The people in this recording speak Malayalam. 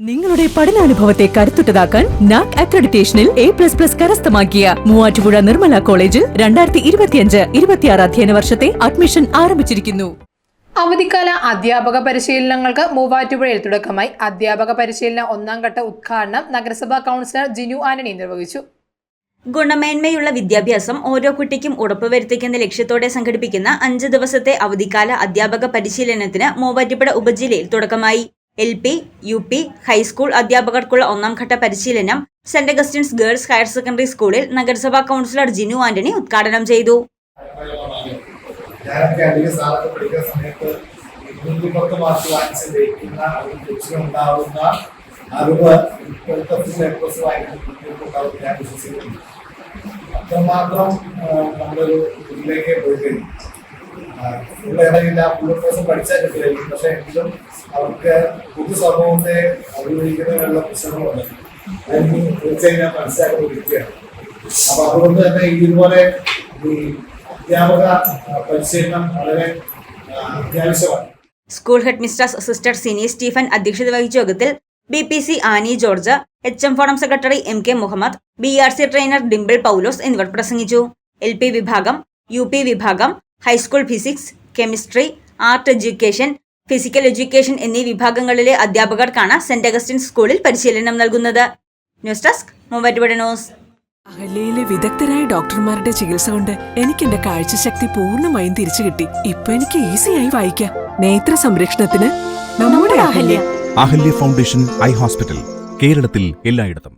നിങ്ങളുടെ പഠനാനുഭവത്തെ കരുത്തുറ്റതാക്കാൻ നാക് അക്രഡിറ്റേഷനിൽ എ പ്ലസ് പ്ലസ് കരസ്ഥമാക്കിയ മൂവാറ്റുപുഴ നിർമ്മല കോളേജിൽ രണ്ടായിരത്തി ഇരുപത്തിയഞ്ച് ഇരുപത്തിയാറ് അധ്യയന വർഷത്തെ അഡ്മിഷൻ ആരംഭിച്ചിരിക്കുന്നു. അവധിക്കാല അധ്യാപക പരിശീലനങ്ങൾക്ക് മൂവാറ്റുപുഴയിൽ തുടക്കമായി. അധ്യാപക പരിശീലന ഒന്നാം ഘട്ട ഉദ്ഘാടനം നഗരസഭാ കൗൺസിലർ ജിനു ആനണി നിർവഹിച്ചു. ഗുണമേന്മയുള്ള വിദ്യാഭ്യാസം ഓരോ കുട്ടിക്കും ഉറപ്പുവരുത്തിക്കുന്ന ലക്ഷ്യത്തോടെ സംഘടിപ്പിക്കുന്ന അഞ്ച് ദിവസത്തെ അവധിക്കാല അധ്യാപക പരിശീലനത്തിന് മൂവാറ്റുപുഴ ഉപജില്ലയിൽ തുടക്കമായി. L P U P high school അധ്യാപകർക്കുള്ള ഒന്നാം ഘട്ട പരിശീലനം Saint Augustine's girls higher secondary സ്കൂളിൽ നഗരസഭാ കൗൺസിലർ ജിനു ആന്റണി ഉദ്ഘാടനം ചെയ്തു. അത്രമാത്രം നമ്മളൊരു ഇതിലേക്ക് പോയി കഴിഞ്ഞു ഫുൾ ഇടയില്ല ഫുൾ കോഴ്സ് പഠിച്ചാൽ കിട്ടില്ലായിരിക്കും പക്ഷെ എങ്കിലും അവർക്ക് പൊതു സമൂഹത്തെ നല്ല പ്രശ്നങ്ങളുണ്ട്. അതിന് തീർച്ചയായും ഞാൻ മനസ്സിലാക്കിക്കൊണ്ടിരിക്കുകയാണ്. അപ്പൊ അതുകൊണ്ട് തന്നെ ഇതുപോലെ ഈ അധ്യാപക പരിശീലനം വളരെ അത്യാവശ്യമാണ്. School headmistress sister Sini Stephen അധ്യക്ഷത വഹിച്ച യോഗത്തിൽ B P C Annie George H M forum secretary M K Muhammad B R C trainer Dimple Paulose എന്നിവർ പ്രസംഗിച്ചു. എൽ പി വിഭാഗം യു പി വിഭാഗം high school physics chemistry art education physical education എന്നീ വിഭാഗങ്ങളിലെ അധ്യാപകർക്കാണ് സെന്റ് അഗസ്റ്റിൻ സ്കൂളിൽ പരിശീലനം നൽകുന്നത്. News desk Muvattupuzha news. അഹല്യയിലെ വിദഗ്ധരായ ഡോക്ടർമാരുടെ ചികിത്സ കൊണ്ട് എനിക്ക് എന്റെ കാഴ്ചശക്തി പൂർണമായും തിരിച്ചു കിട്ടി. ഇപ്പൊ എനിക്ക് ഈസിയായി വായിക്കാം. നേത്ര സംരക്ഷണത്തിന് നമ്മുടെ Ahalya. Ahalya foundation eye hospital കേരളത്തിൽ എല്ലായിടത്തും.